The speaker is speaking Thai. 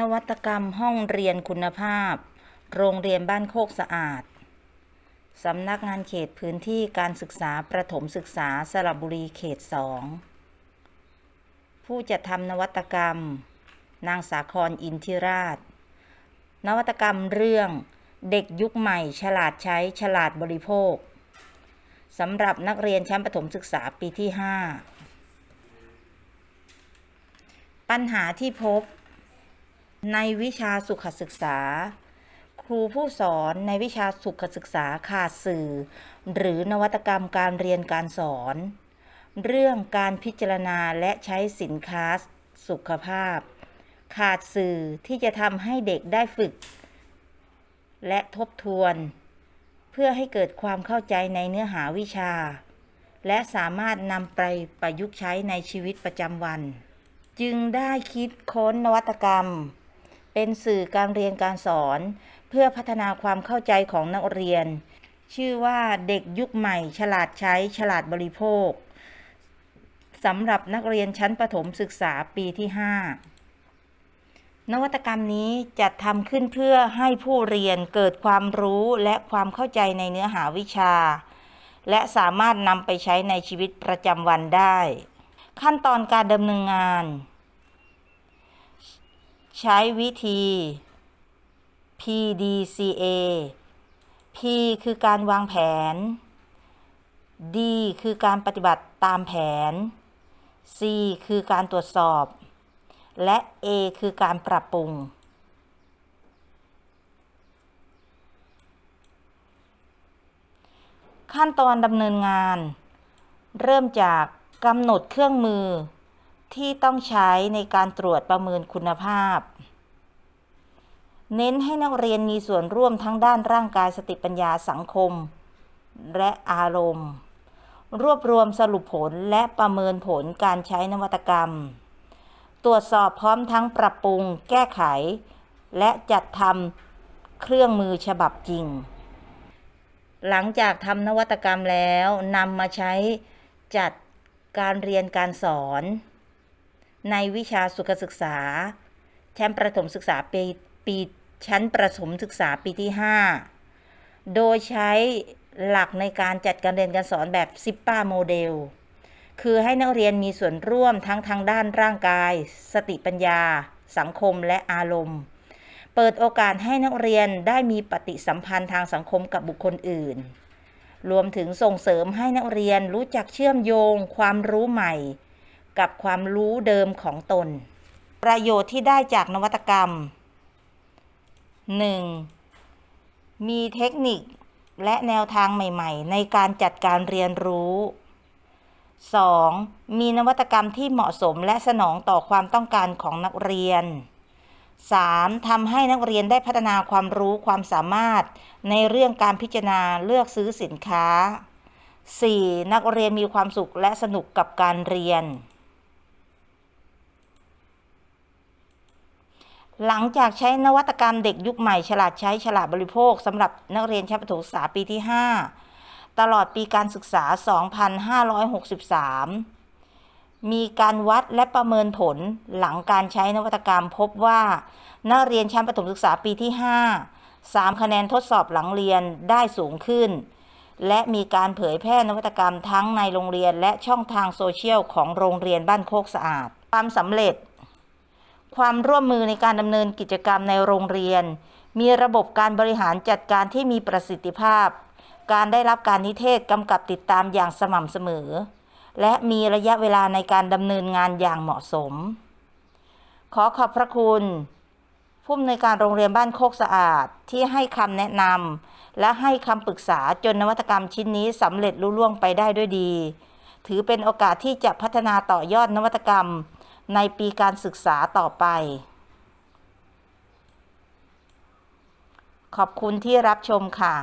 นวัตกรรมห้องเรียนคุณภาพ โรงเรียนบ้านโคกสะอาด สำนักงานเขตพื้นที่การศึกษาประถมศึกษาสระบุรีเขตสองผู้จัดทำนวัตกรรม นางสาครอินทิราช นวัตกรรมเรื่องเด็กยุคใหม่ ฉลาดใช้ฉลาดบริโภค สำหรับนักเรียนชั้นประถมศึกษาปีที่ 5 ปัญหาที่พบ ในวิชาสุขศึกษา ครูผู้สอนในวิชาสุขศึกษาขาดสื่อ หรือนวัตกรรมการเรียนการสอน เรื่องการพิจารณาและใช้สินค้าสุขภาพ ขาดสื่อที่จะทำให้เด็กได้ฝึก และทบทวน เพื่อให้เกิดความเข้าใจในเนื้อหาวิชา และสามารถนำไปประยุกต์ใช้ในชีวิตประจำวัน จึงได้คิดค้นนวัตกรรม เป็นสื่อการเรียนการสอน เพื่อพัฒนาความเข้าใจของนักเรียน ชื่อว่าเด็กยุคใหม่ ฉลาดใช้ฉลาดบริโภคสำหรับนักเรียนชั้นประถมศึกษาปีที่ 5 นวัตกรรมนี้จัดทำขึ้นเพื่อให้ผู้เรียนเกิดความรู้และความเข้าใจในเนื้อหาวิชา และสามารถนำไปใช้ในชีวิตประจำวันได้ ขั้นตอนการดำเนินงาน ใช้วิธี PDCA P คือการวางแผน D คือการปฏิบัติตามแผน C คือการตรวจสอบ และ A คือการปรับปรุง ขั้นตอนดำเนินงาน เริ่มจากกำหนดเครื่องมือ ที่ต้องใช้ในการตรวจประเมินคุณภาพ เน้นให้นักเรียนมีส่วนร่วมทั้งด้านร่างกายสติปัญญาสังคม และอารมณ์ รวบรวมสรุปผลและประเมินผลการใช้นวัตกรรม ตรวจสอบพร้อมทั้งปรับปรุง แก้ไข และจัดทำเครื่องมือฉบับจริง หลังจากทำนวัตกรรมแล้วนำมาใช้จัดการเรียนการสอน ในวิชาสุขศึกษา ชั้นประถมศึกษาปีปีชั้นประถมศึกษาปีที่ 5 โดยใช้หลักในการจัดการเรียนการสอนแบบซิปป้าโมเดล คือให้นักเรียนมีส่วนร่วมทั้งทางด้านร่างกาย สติปัญญา สังคมและอารมณ์ เปิดโอกาสให้นักเรียนได้มีปฏิสัมพันธ์ทางสังคมกับบุคคลอื่น รวมถึงส่งเสริมให้นักเรียนรู้จักเชื่อมโยง ความรู้ใหม่ กับความรู้เดิมของตน ประโยชน์ที่ได้จากนวัตกรรม 1. มีเทคนิคและแนวทางใหม่ ๆ ในการจัดการเรียนรู้ 2. มีนวัตกรรมที่เหมาะสมและสนองต่อความต้องการของนักเรียน 3. ทำให้นักเรียนได้พัฒนาความรู้ความสามารถ ในเรื่องการพิจารณาเลือกซื้อสินค้า 4. นักเรียนมีความสุขและสนุกกับการเรียน หลังจากใช้นวัตกรรมเด็กยุคใหม่ฉลาดใช้ฉลาดบริโภคสำหรับนักเรียนชั้นประถมศึกษาปีที่ 5 ตลอดปีการศึกษา 2563 มีการวัดและประเมินผลหลังการใช้นวัตกรรมพบว่า นักเรียนชั้นประถมศึกษาปีที่ 5 3 คะแนนทดสอบหลังเรียนได้สูงขึ้น และมีการเผยแพร่นวัตกรรมทั้งในโรงเรียนและช่องทางโซเชียลของโรงเรียนบ้านโคกสะอาด ความสำเร็จ ความร่วมมือในการดำเนินกิจกรรมในโรงเรียน มีระบบการบริหารจัดการที่มีประสิทธิภาพ การได้รับการนิเทศกำกับติดตามอย่างสม่ำเสมอ และมีระยะเวลาในการดำเนินงานอย่างเหมาะสม ขอขอบพระคุณ ผู้อำนวยการโรงเรียนบ้านโคกสะอาดที่ให้คำแนะนำและให้คำปรึกษาจนนวัตกรรมชิ้นนี้สำเร็จลุล่วงไปได้ด้วยดี ถือเป็นโอกาสที่จะพัฒนาต่อยอดนวัตกรรม ในปีการศึกษาต่อไป ขอบคุณที่รับชมค่ะ